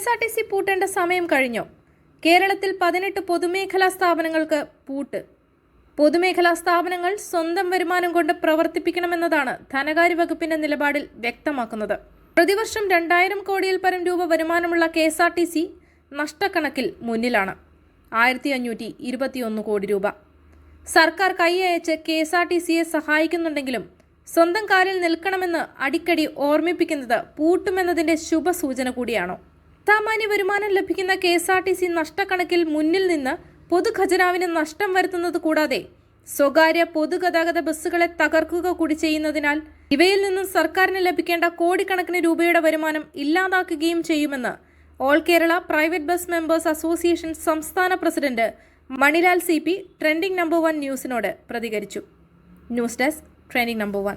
S R T C പൂട്ടേണ്ട സമയം കഴിഞ്ഞോ. കേരളത്തിൽ പതിനെട്ട് പൊതുമേഖലാ സ്ഥാപനങ്ങൾക്ക് പൂട്ട്. പൊതുമേഖലാ സ്ഥാപനങ്ങൾ സ്വന്തം വരുമാനം കൊണ്ട് പ്രവർത്തിപ്പിക്കണമെന്നതാണ് ധനകാര്യ വകുപ്പിന്റെ നിലപാടിൽ വ്യക്തമാക്കുന്നത്. പ്രതിവർഷം രണ്ടായിരം കോടിയിൽ പരം രൂപ വരുമാനമുള്ള K S R T C നഷ്ടക്കണക്കിൽ മുന്നിലാണ്. ആയിരത്തി അഞ്ഞൂറ്റി ഇരുപത്തിയൊന്ന് കോടി രൂപ. സർക്കാർ കൈയയച്ച് കെ എസ് ആർ ടി സിയെ സഹായിക്കുന്നുണ്ടെങ്കിലും സ്വന്തം കാലിൽ നിൽക്കണമെന്ന് അടിക്കടി ഓർമ്മിപ്പിക്കുന്നത് പൂട്ടുമെന്നതിന്റെ ശുഭസൂചന കൂടിയാണോ. സാമാന്യ വരുമാനം ലഭിക്കുന്ന K S R T C നഷ്ടക്കണക്കിൽ മുന്നിൽ നിന്ന് പൊതുഖജനാവിന് നഷ്ടം വരുത്തുന്നത് കൂടാതെ സ്വകാര്യ പൊതുഗതാഗത ബസ്സുകളെ തകർക്കുക കൂടി ചെയ്യുന്നതിനാൽ ഇവയിൽ നിന്നും സർക്കാരിന് ലഭിക്കേണ്ട കോടിക്കണക്കിന് രൂപയുടെ വരുമാനം ഇല്ലാതാക്കുകയും ചെയ്യുമെന്ന് all Kerala private bus members association സംസ്ഥാന president Manilal C P trending number one ന്യൂസിനോട് പ്രതികരിച്ചു. News desk trending number one.